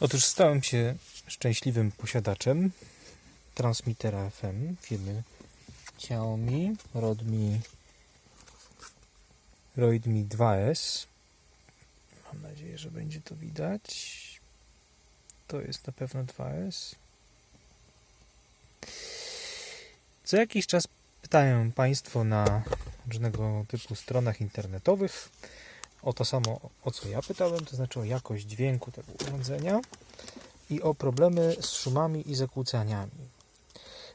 Otóż stałem się szczęśliwym posiadaczem transmitera FM firmy Xiaomi Rodmi Rodmi 2S. Mam nadzieję, że będzie to widać. To jest na pewno 2S. Co jakiś czas pytają Państwo na różnego typu stronach internetowych o to samo, o co ja pytałem, to znaczy o jakość dźwięku tego urządzenia i o problemy z szumami i zakłócaniami.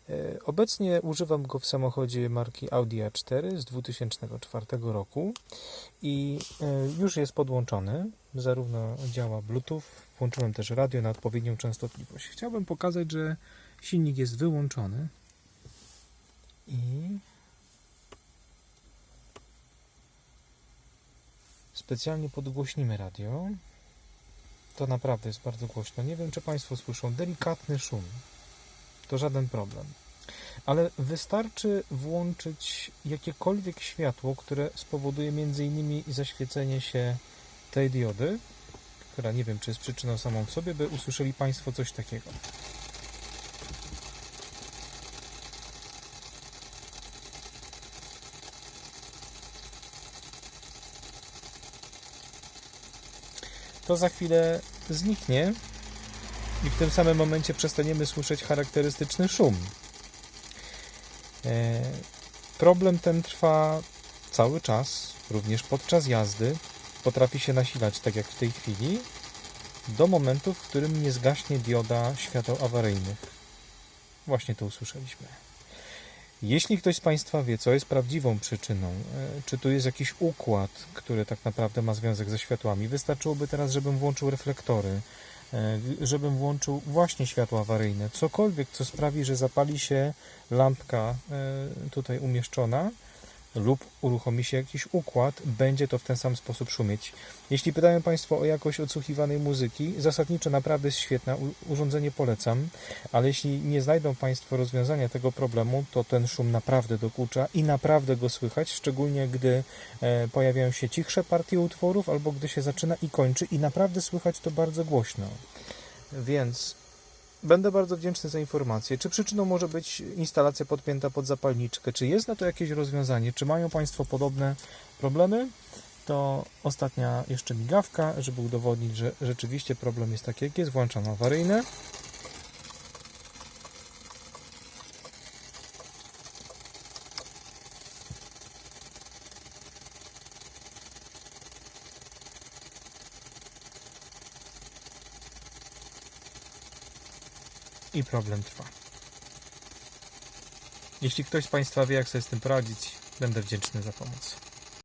E, Obecnie używam go w samochodzie marki Audi A4 z 2004 roku i e, już jest podłączony. Zarówno działa Bluetooth, włączyłem też radio na odpowiednią częstotliwość. Chciałbym pokazać, że silnik jest wyłączony i specjalnie podgłośnimy radio. To naprawdę jest bardzo głośno. Nie wiem, czy Państwo słyszą delikatny szum. To żaden problem. Ale wystarczy włączyć jakiekolwiek światło, które spowoduje m.in. zaświecenie się tej diody, która nie wiem, czy jest przyczyną samą w sobie, by usłyszeli Państwo coś takiego. To za chwilę zniknie i w tym samym momencie przestaniemy słyszeć charakterystyczny szum. E, Problem ten trwa cały czas, również podczas jazdy. Potrafi się nasilać, tak jak w tej chwili, do momentu, w którym nie zgaśnie dioda świateł awaryjnych. Właśnie to usłyszeliśmy. Jeśli ktoś z Państwa wie, co jest prawdziwą przyczyną, e, czy tu jest jakiś układ, który tak naprawdę ma związek ze światłami, wystarczyłoby teraz, żebym włączył reflektory, e, żebym włączył właśnie światło awaryjne, cokolwiek, co sprawi, że zapali się lampka e, tutaj umieszczona lub uruchomi się jakiś układ, będzie to w ten sam sposób szumieć. Jeśli pytają Państwo o jakość odsłuchiwanej muzyki, zasadniczo naprawdę jest świetna, urządzenie polecam, ale jeśli nie znajdą Państwo rozwiązania tego problemu, to ten szum naprawdę dokucza i naprawdę go słychać, szczególnie gdy e, pojawiają się cichsze partie utworów albo gdy się zaczyna i kończy i naprawdę słychać to bardzo głośno. Więc będę bardzo wdzięczny za informację. Czy przyczyną może być instalacja podpięta pod zapalniczkę? Czy jest na to jakieś rozwiązanie? Czy mają Państwo podobne problemy? To ostatnia jeszcze migawka, żeby udowodnić, że rzeczywiście problem jest taki, jak jest. Włączam awaryjne. I problem trwa. Jeśli ktoś z Państwa wie, jak sobie z tym poradzić, będę wdzięczny za pomoc.